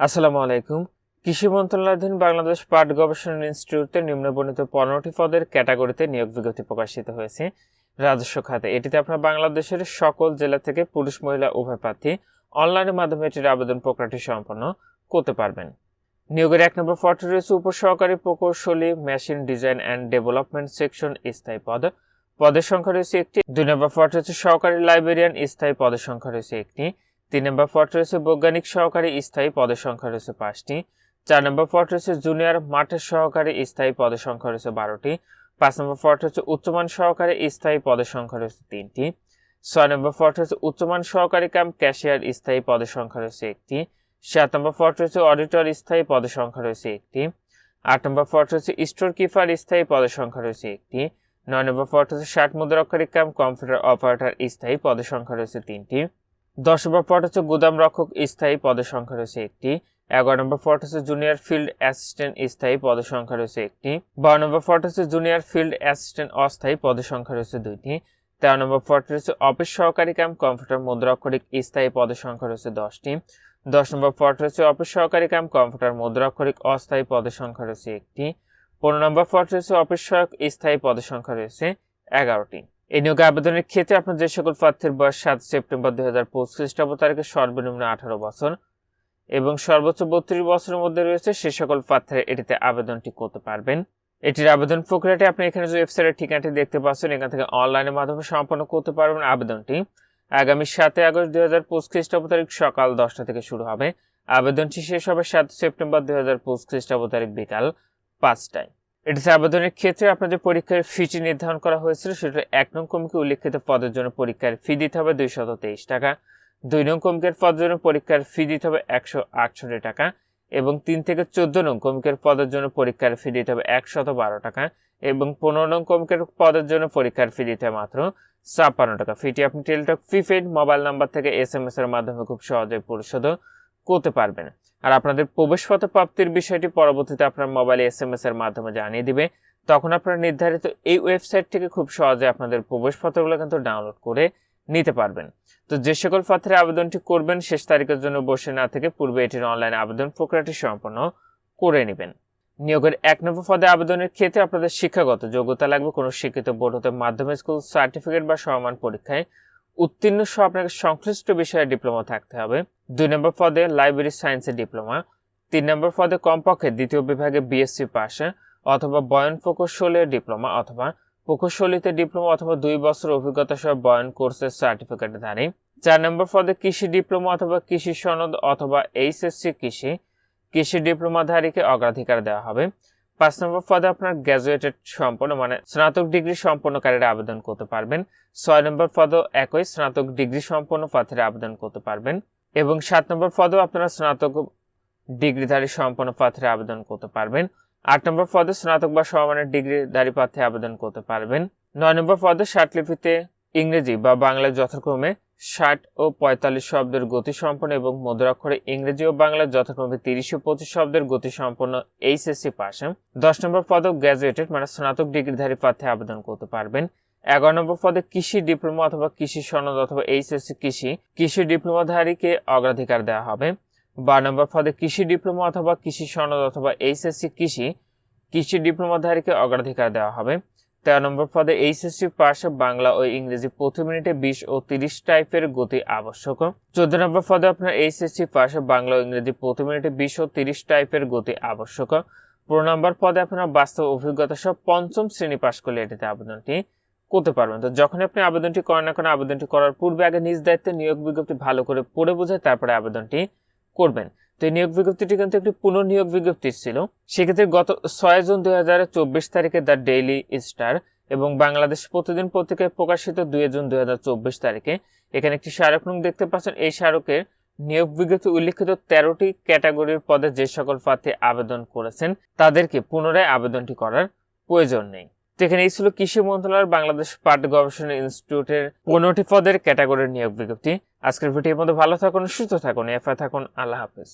আসসালামু আলাইকুম। কৃষি মন্ত্রণালয়াধীন বাংলাদেশ পাট গবেষণা ইনস্টিটিউটের নিম্নবর্ণিত পনেরোটি পদের ক্যাটাগরিতে নিয়োগ বিজ্ঞপ্তি প্রকাশিত হয়েছে। রাজস্ব খাতে, এটিতে আপনার বাংলাদেশের সকল জেলা থেকে পুরুষ, মহিলা, উভয় প্রার্থী অনলাইনের মাধ্যমে এটির আবেদন প্রক্রিয়াটি সম্পন্ন করতে পারবেন। নিয়োগের এক নম্বর পদটি রয়েছে উপসহকারী প্রকৌশলী, machine design and development section স্থায়ী পদ। পদের সংখ্যা রয়েছে একটি। দুই নম্বর পদ রয়েছে সহকারী লাইব্রেরিয়ান, স্থায়ী পদের সংখ্যা রয়েছে একটি। তিন নম্বর পদ রয়েছে বৈজ্ঞানিক সহকারী স্থায়ী পদের সংখ্যা রয়েছে পাঁচটি। চার নম্বর পদ রয়েছে জুনিয়র মাঠের সহকারী স্থায়ী পদের সংখ্যা রয়েছে বারোটি। পাঁচ নম্বর পদ রয়েছে উচ্চমান সহকারী স্থায়ী পদের সংখ্যা রয়েছে তিনটি। ছয় নম্বর পদ রয়েছে উচ্চমান সহকারী কাম ক্যাশিয়ার স্থায়ী পদের সংখ্যা রয়েছে একটি। সাত নম্বর পদ রয়েছে অডিটর স্থায়ী পদের সংখ্যা রয়েছে একটি। আট নম্বর পদ রয়েছে স্টোর কিপার স্থায়ী পদের সংখ্যা রয়েছে একটি। নয় নম্বর পদ রয়েছে ষাট মুদ্রাক্ষরিক কাম কম্পিউটার অপারেটর স্থায়ী পদের সংখ্যা রয়েছে তিনটি। দশ নম্বর পদ হচ্ছে গুদাম রক্ষক স্থায়ী পদের সংখ্যা রয়েছে একটি। এগারো নম্বর পদ হচ্ছে জুনিয়র ফিল্ড অ্যাসিস্ট্যান্ট স্থায়ী পদের সংখ্যা রয়েছে একটি। বারো নম্বর পদ হচ্ছে জুনিয়র ফিল্ড অ্যাসিস্ট্যান্ট অস্থায়ী পদের সংখ্যা রয়েছে দুইটি। তেরো নম্বর পদ রয়েছে অফিস সহকারী ক্যাম্প কম্পিউটার মুদ্রাক্ষরিক স্থায়ী পদের সংখ্যা রয়েছে দশটি। দশ নম্বর পদ রয়েছে অফিস সহকারী ক্যাম্প কম্পিউটার মুদ্রাক্ষরিক অস্থায়ী পদের সংখ্যা রয়েছে একটি। পনেরো নম্বর পদ রয়েছে অফিস সহায়ক স্থায়ী পদের সংখ্যা রয়েছে এগারোটি। এই নিয়োগে আবেদনের ক্ষেত্রে আপনার যে সকল প্রার্থীর বয়স সাত সেপ্টেম্বর দুই হাজার পঁচিশ খ্রিস্টাব্দ তারিখে সর্বনিম্ন আঠারো বছর এবং সর্বোচ্চ বত্রিশ বছরের মধ্যে রয়েছে সে সকল প্রার্থীরা এটিতে আবেদনটি করতে পারবেন। এটির আবেদন প্রক্রিয়াটি আপনি এখানে যে ওয়েবসাইটের ঠিকানাটি দেখতে পাচ্ছেন, এখান থেকে অনলাইনের মাধ্যমে সম্পন্ন করতে পারবেন আবেদনটি। আগামী সাতই আগস্ট দুই হাজার পঁচিশ খ্রিস্টাব্দ তারিখ সকাল দশটা থেকে শুরু হবে। আবেদনটি শেষ হবে সাত সেপ্টেম্বর দুই হাজার পঁচিশ খ্রিস্টাব্দ তারিখ বিকাল পাঁচটায়। এটিতে আবেদনের ক্ষেত্রে আপনাদের পরীক্ষার ফিটি নির্ধারণ করা হয়েছিল। সেটা এক নং কমিকে উল্লেখিত পদের জন্য পরীক্ষার ফি দিতে হবে দুইশত তেইশ টাকা। দুই নং কমিকের পদের জন্য পরীক্ষার ফি দিতে হবে একশো আটষট্টি টাকা এবং তিন থেকে চোদ্দ নং কমিকের পদের জন্য পরীক্ষার ফি দিতে হবে একশত বারো টাকা এবং পনেরো নং কমিকের পদের জন্য পরীক্ষার ফি দিতে মাত্র ছাপ্পান্ন টাকা। ফিটি আপনি টেলিটক প্রিপেড মোবাইল নাম্বার থেকে এস এম এস এর মাধ্যমে খুব সহজে পরিশোধ করতে পারবেন। আর আপনাদের প্রবেশপত্র প্রাপ্তির বিষয়টি পরবর্তীতে আপনার মোবাইলে এস এম এস এর মাধ্যমে জানিয়ে দিবে। তখন আপনারা নির্ধারিত এই ওয়েবসাইট থেকে খুব সহজে আপনাদের প্রবেশপত্রগুলো কিন্তু ডাউনলোড করে নিতে পারবেন। তো যে সকল পাত্রে আবেদনটি করবেন, শেষ তারিখের জন্য বসে না থেকে পূর্বে এটির অনলাইন আবেদন প্রক্রিয়াটি সম্পন্ন করে নেবেন। নিয়োগের এক নম্বর পদে আবেদনের ক্ষেত্রে আপনাদের শিক্ষাগত যোগ্যতা লাগবে। কোনো শিক্ষিত বোর্ড হতে মাধ্যমিক স্কুল, সার্টিফিকেট বা সমান পরীক্ষায় উত্তীর্ণ সহ আপনাকে সংশ্লিষ্ট বিষয়ে ডিপ্লোমা থাকতে হবে। দুই নম্বর পদে লাইব্রেরি সায়েন্সের ডিপ্লোমা, তিন নম্বর পদে কমপক্ষে দ্বিতীয় বিভাগে বিএসসি পাশে অথবা বয়ন প্রকৌশলের ডিপ্লোমা অথবা প্রকৌশলীতে ডিপ্লোমা অথবা দুই বছর অভিজ্ঞতা সহ বয়ন কোর্সের সার্টিফিকেট ধারী। চার নম্বর পদে কৃষি ডিপ্লোমা অথবা কৃষি সনদ অথবা এইচএসসি কৃষি কৃষি ডিপ্লোমাধারীকে অগ্রাধিকার দেওয়া হবে। পাঁচ নম্বর পদে আপনার গ্র্যাজুয়েটেড সম্পন্ন মানে স্নাতক ডিগ্রি সম্পন্নকারীরা আবেদন করতে পারবেন। ছয় নম্বর পদও একই, স্নাতক ডিগ্রি সম্পন্ন প্রার্থীরা আবেদন করতে পারবেন। এবং সাত নম্বর পদেও আপনারা স্নাতক ডিগ্রিধারী সম্পন্ন প্রার্থীরা আবেদন করতে পারবেন। আট নম্বর পদে স্নাতক বা সমানের ডিগ্রিধারী প্রার্থী আবেদন করতে পারবেন। নয় নম্বর পদে ষাটলিপিতে ইংরেজি বা বাংলায় যথাক্রমে ষাট ও পঁয়তাল্লিশ শব্দের গতি সম্পন্ন এবং মুদ্রাক্ষরে ইংরেজি ও বাংলায় যথাক্রমে তিরিশ ও পঁচিশ শব্দের গতি সম্পন্ন এইচএসসি পাশে দশ নম্বর পদক গ্র্যাজুয়েটেড মানে স্নাতক ডিগ্রিধারী প্রার্থী আবেদন করতে পারবেন। এগারো নম্বর পদে কৃষি ডিপ্লোমা অথবা কৃষি সনদ অথবা এইচএসসি কৃষি কৃষি ডিপ্লোমাধারীকে অগ্রাধিকার দেওয়া হবে। বারো নম্বর পদে কৃষি ডিপ্লোমা অথবা কৃষি সনদ অথবা এইচএসসি কৃষি কৃষি ডিপ্লোমাধারীকে অগ্রাধিকার দেওয়া হবে। তেরো নম্বর পদে এইচএসসি পাস বাংলা ও ইংরেজি প্রতি মিনিটে বিশ ও তিরিশ টাইপের গতি আবশ্যক। চোদ্দ নম্বর পদে আপনার এইচএসসি পাস বাংলা ও ইংরেজি প্রতি মিনিটে বিশ ও তিরিশ টাইপের গতি আবশ্যক। পনেরো নম্বর পদে আপনার বাস্তব অভিজ্ঞতা সহ পঞ্চম শ্রেণি পাশ করলে এটিতে আবেদনটি করতে পারবেন। তো যখন আপনি আবেদনটি করেন না কেন, আবেদনটি করার পূর্বে আগে নিজ দায়িত্বে নিয়োগ বিজ্ঞপ্তি ভালো করে পড়ে বুঝে তারপরে আবেদনটি করবেন। তো নিয়োগ বিজ্ঞপ্তিটি কিন্তু একটি পুনর্নিয়োগ বিজ্ঞপ্তি ছিল। সেক্ষেত্রে গত ছয় জুন দুই হাজার চব্বিশ তারিখে দ্য ডেইলি স্টার এবং বাংলাদেশ প্রতিদিন পত্রিকায় প্রকাশিত দুই জুন দুই হাজার চব্বিশ তারিখে। এখানে একটি স্মারক নং দেখতে পাচ্ছেন। এই স্মারকের নিয়োগ বিজ্ঞপ্তি উল্লিখিত তেরোটি ক্যাটাগরির পদে যে সকল প্রার্থী আবেদন করেছেন, তাদেরকে পুনরায় আবেদনটি করার প্রয়োজন নেই। তো এখানে এই ছিল কৃষি মন্ত্রণালয়ের বাংলাদেশ পাট গবেষণা ইনস্টিটিউটের পনেরোটি পদের ক্যাটাগরির নিয়োগ বিজ্ঞপ্তি। আজকের ভিডিওর মধ্যে ভালো থাকুন, সুস্থ থাকুন এফআই থাকুন। আল্লাহ হাফেজ।